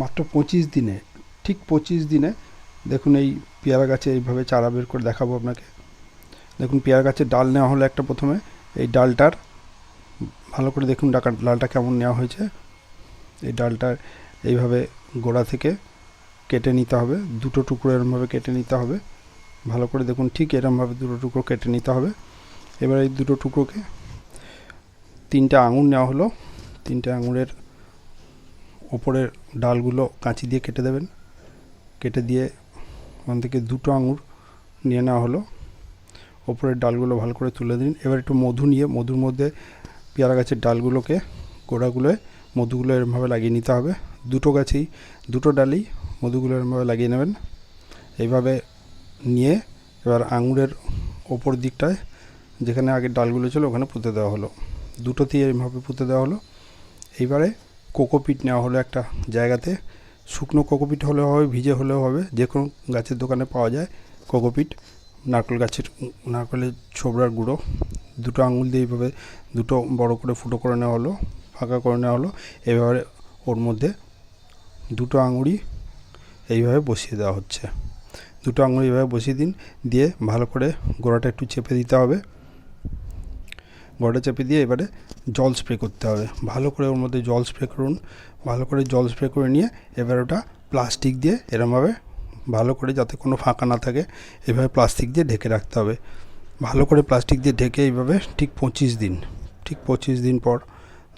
মাত্র পঁচিশ দিনে, ঠিক পঁচিশ দিনে, দেখুন এই পেয়ারা গাছে এইভাবে চারা বের করে দেখাবো আপনাকে। দেখুন পেয়ারা গাছের ডাল নেওয়া হলো একটা প্রথমে, এই ডালটার, ভালো করে দেখুন ডাকা ডালটা কেমন নেওয়া হয়েছে। এই ডালটার এইভাবে গোড়া থেকে কেটে নিতে হবে, দুটো টুকরো এরমভাবে কেটে নিতে হবে। ভালো করে দেখুন ঠিক এরমভাবে দুটো টুকরো কেটে নিতে হবে। এবার এই দুটো টুকরোকে তিনটে আঙুর নেওয়া হলো। তিনটে আঙুরের ওপরের ডালগুলো কাঁচি দিয়ে কেটে দেবেন। কেটে দিয়ে ওখান থেকে দুটো আঙুর নিয়ে নেওয়া হলো। ওপরের ডালগুলো ভালো করে তুলে দিন। এবার একটু মধু নিয়ে, মধুর মধ্যে পেয়ারা গাছের ডালগুলোকে গোড়াগুলোয়, মধুগুলো এরমভাবে লাগিয়ে নিতে হবে। দুটো গাছেই, দুটো ডালেই মধুগুলো এরমভাবে লাগিয়ে নেবেন। এইভাবে নিয়ে এবার আঙুরের ওপর দিকটায় যেখানে আগে ডালগুলো ছিল ওখানে পুঁতে দেওয়া হলো। দুটোতেই এরমভাবে পুঁতে দেওয়া হলো। এইবারে কোকোপিট নেওয়া হলো একটা জায়গাতে। শুকনো কোকোপিট হলেও হবে, ভিজে হলেও হবে, যে কোনো গাছের দোকানে পাওয়া যায় কোকোপিট। নারকেল গাছের নারকেলের ছোবড়ার গুঁড়ো। দুটো আঙুল দিয়ে এইভাবে দুটো বড় করে ফুটো করে নেওয়া হলো, ফাঁকা করে নেওয়া হলো। এবারে ওর মধ্যে দুটো আঙুরই এইভাবে বসিয়ে দেওয়া হচ্ছে। দুটো আঙুল এইভাবে বসিয়ে দিন, দিয়ে ভালো করে গোড়াটা একটু চেপে দিতে হবে। গোড়াটা চেপে দিয়ে এবারে জল স্প্রে করতে হবে। ভালো করে ওর মধ্যে জল স্প্রে করুন। ভালো করে জল স্প্রে করে নিয়ে এবার ওটা প্লাস্টিক দিয়ে এরমভাবে ভালো করে যাতে কোনো ফাঁকা না থাকে, এভাবে প্লাস্টিক দিয়ে ঢেকে রাখতে হবে। ভালো করে প্লাস্টিক দিয়ে ঢেকে এইভাবে ঠিক পঁচিশ দিন, ঠিক পঁচিশ দিন পর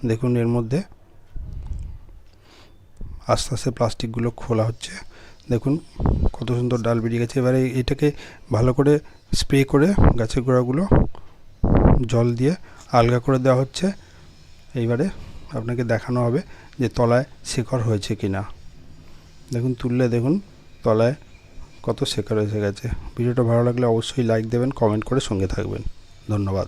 দেখুন এর মধ্যে আস্তে আস্তে প্লাস্টিকগুলো খোলা হচ্ছে। দেখুন কত সুন্দর ডাল বেরিয়ে গেছে। এবারে এটাকে ভালো করে স্প্রে করে গাছের গোড়াগুলো জল দিয়ে আলগা করে দেওয়া হচ্ছে। এইবারে আপনাকে দেখানো হবে যে তলায় শেকড় হয়েছে কি না দেখুন, তুললে দেখুন তলায় কত শেকড় এসে গেছে। ভিডিওটা ভালো লাগলে অবশ্যই লাইক দেবেন কমেন্ট করে সঙ্গে থাকবেন। ধন্যবাদ।